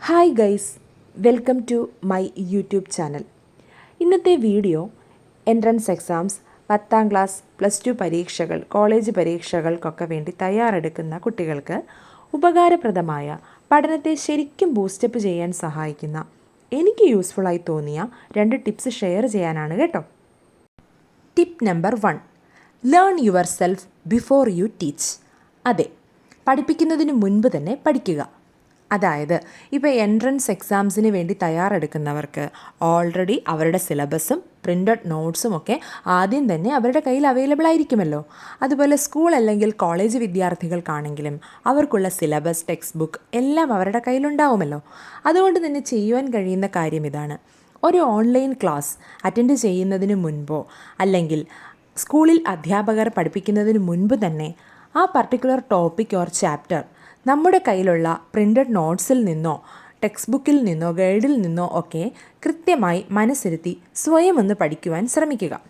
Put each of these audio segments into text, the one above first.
Hi guys welcome to my YouTube channel. ഇന്നത്തെ video entrance exams പത്താം class plus two പരീക്ഷകൾ college പരീക്ഷകൾക്കൊക്കെ വേണ്ടി തയ്യാറെടുക്കുന്ന കുട്ടികൾക്ക് ഉപകാരപ്രദമായ പഠനത്തെ ശരിക്കും ബൂസ്റ്റപ്പ് ചെയ്യാൻ സഹായിക്കുന്ന എനിക്ക് യൂസ്ഫുള്ളായി തോന്നിയ രണ്ട് ടിപ്സ് ഷെയർ ചെയ്യാനാണ് കേട്ടോ. Tip number one learn yourself before you teach അതെ പഠിപ്പിക്കുന്നതിന് മുൻപ് തന്നെ പഠിക്കുക. അതായത് ഇപ്പോൾ എൻട്രൻസ് എക്സാംസിന് വേണ്ടി തയ്യാറെടുക്കുന്നവർക്ക് ഓൾറെഡി അവരുടെ സിലബസും പ്രിന്റഡ് നോട്ട്സും ഒക്കെ ആദ്യം തന്നെ അവരുടെ കയ്യിൽ അവൈലബിൾ ആയിരിക്കുമല്ലോ. അതുപോലെ സ്കൂൾ അല്ലെങ്കിൽ കോളേജ് വിദ്യാർത്ഥികൾക്കാണെങ്കിലും അവർക്കുള്ള സിലബസ് ടെക്സ്റ്റ് ബുക്ക് എല്ലാം അവരുടെ കയ്യിലുണ്ടാവുമല്ലോ അതുകൊണ്ട് തന്നെ ചെയ്യുവാൻ കഴിയുന്ന കാര്യം ഇതാണ്. ഒരു ഓൺലൈൻ ക്ലാസ് അറ്റൻഡ് ചെയ്യുന്നതിന് മുൻപോ അല്ലെങ്കിൽ സ്കൂളിൽ അധ്യാപകർ പഠിപ്പിക്കുന്നതിന് മുൻപ് തന്നെ ആ പർട്ടിക്കുലർ ടോപ്പിക് ഓർ ചാപ്റ്റർ നമ്മുടെ കയ്യിലുള്ള പ്രിന്റഡ് നോട്ട്സിൽ നിന്നോ ടെക്സ്റ്റ് ബുക്കിൽ നിന്നോ ഗൈഡിൽ നിന്നോ ഒക്കെ കൃത്യമായി മനസ്സിരുത്തി സ്വയം ഒന്ന് പഠിക്കുവാൻ ശ്രമിക്കുക.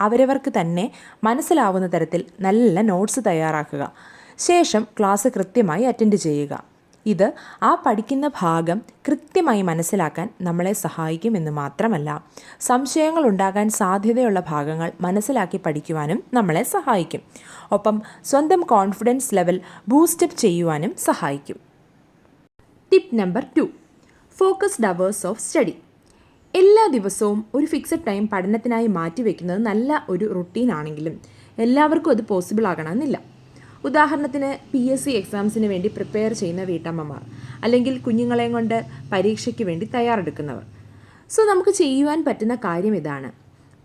അവരവർക്ക് തന്നെ മനസ്സിലാവുന്ന തരത്തിൽ നല്ല നോട്ട്സ് തയ്യാറാക്കുക. ശേഷം ക്ലാസ് കൃത്യമായി അറ്റൻഡ് ചെയ്യുക. ഇത് ആ പഠിക്കുന്ന ഭാഗം കൃത്യമായി മനസ്സിലാക്കാൻ നമ്മളെ സഹായിക്കുമെന്ന് മാത്രമല്ല. സംശയങ്ങൾ ഉണ്ടാകാൻ സാധ്യതയുള്ള ഭാഗങ്ങൾ മനസ്സിലാക്കി പഠിക്കുവാനും നമ്മളെ സഹായിക്കും. ഒപ്പം സ്വന്തം കോൺഫിഡൻസ് ലെവൽ ബൂസ്റ്റപ്പ് ചെയ്യുവാനും സഹായിക്കും. Tip number two focused hours of study എല്ലാ ദിവസവും ഒരു ഫിക്സഡ് ടൈം പഠനത്തിനായി മാറ്റിവെക്കുന്നത് നല്ല ഒരു റുട്ടീൻ ആണെങ്കിലും എല്ലാവർക്കും അത് പോസിബിൾ ആകണമെന്നില്ല. ഉദാഹരണത്തിന് പി എസ് സി എക്സാംസിന് വേണ്ടി പ്രിപ്പയർ ചെയ്യുന്ന വീട്ടമ്മമാർ അല്ലെങ്കിൽ കുഞ്ഞുങ്ങളെയും കൊണ്ട് പരീക്ഷയ്ക്ക് വേണ്ടി തയ്യാറെടുക്കുന്നവർ. സോ നമുക്ക് ചെയ്യുവാൻ പറ്റുന്ന കാര്യം ഇതാണ്.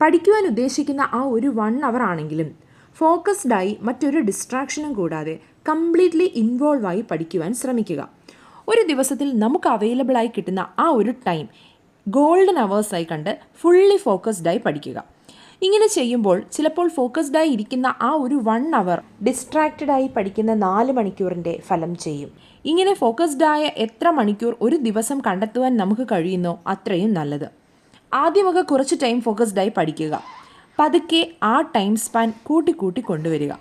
പഠിക്കുവാൻ ഉദ്ദേശിക്കുന്ന ആ ഒരു വൺ അവർ ആണെങ്കിലും ഫോക്കസ്ഡായി മറ്റൊരു ഡിസ്ട്രാക്ഷനും കൂടാതെ കംപ്ലീറ്റ്ലി ഇൻവോൾവ് ആയി പഠിക്കുവാൻ ശ്രമിക്കുക. ഒരു ദിവസത്തിൽ നമുക്ക് അവൈലബിൾ ആയി കിട്ടുന്ന ആ ഒരു ടൈം ഗോൾഡൻ അവേഴ്സായി കണ്ട് ഫുള്ളി ഫോക്കസ്ഡായി പഠിക്കുക. ഇങ്ങനെ ചെയ്യുമ്പോൾ ചിലപ്പോൾ ഫോക്കസ്ഡായി ഇരിക്കുന്ന ആ ഒരു വൺ അവർ ഡിസ്ട്രാക്റ്റഡായി പഠിക്കുന്ന നാല് മണിക്കൂറിന്റെ ഫലം ചെയ്യും. ഇങ്ങനെ ഫോക്കസ്ഡായ എത്ര മണിക്കൂർ ഒരു ദിവസം കണ്ടെത്തുവാൻ നമുക്ക് കഴിയുന്നോ അത്രയും നല്ലത്. ആദ്യമൊക്കെ കുറച്ച് ടൈം ഫോക്കസ്ഡായി പഠിക്കുക. പതുക്കെ ആ ടൈം സ്പാൻ കൂട്ടിക്കൂട്ടി കൊണ്ടുവരിക.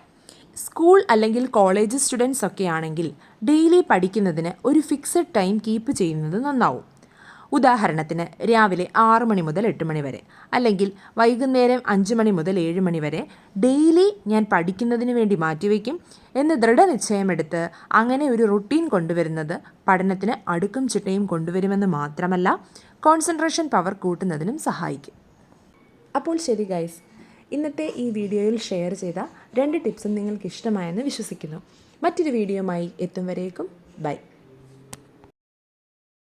സ്കൂൾ അല്ലെങ്കിൽ കോളേജ് സ്റ്റുഡൻസ് ഒക്കെ ആണെങ്കിൽ ഡെയിലി പഠിക്കുന്നതിന് ഒരു ഫിക്സഡ് ടൈം കീപ്പ് ചെയ്യുന്നത് നന്നാവും. ഉദാഹരണത്തിന് രാവിലെ ആറു മണി മുതൽ എട്ട് മണി വരെ അല്ലെങ്കിൽ വൈകുന്നേരം അഞ്ച് മണി മുതൽ ഏഴ് മണി വരെ ഡെയിലി ഞാൻ പഠിക്കുന്നതിന് വേണ്ടി മാറ്റിവെക്കും എന്ന് ദൃഢനിശ്ചയമെടുത്ത് അങ്ങനെ ഒരു റുട്ടീൻ കൊണ്ടുവരുന്നത് പഠനത്തിന് അടുക്കും ചിട്ടയും കൊണ്ടുവരുമെന്ന് മാത്രമല്ല കോൺസെൻട്രേഷൻ പവർ കൂട്ടുന്നതിനും സഹായിക്കും. അപ്പോൾ ശരി ഗൈസ് ഇന്നത്തെ ഈ വീഡിയോയിൽ ഷെയർ ചെയ്ത രണ്ട് ടിപ്സും നിങ്ങൾക്ക് ഇഷ്ടമായെന്ന് വിശ്വസിക്കുന്നു. മറ്റൊരു വീഡിയോയുമായി എത്തും വരേക്കും. ബൈ.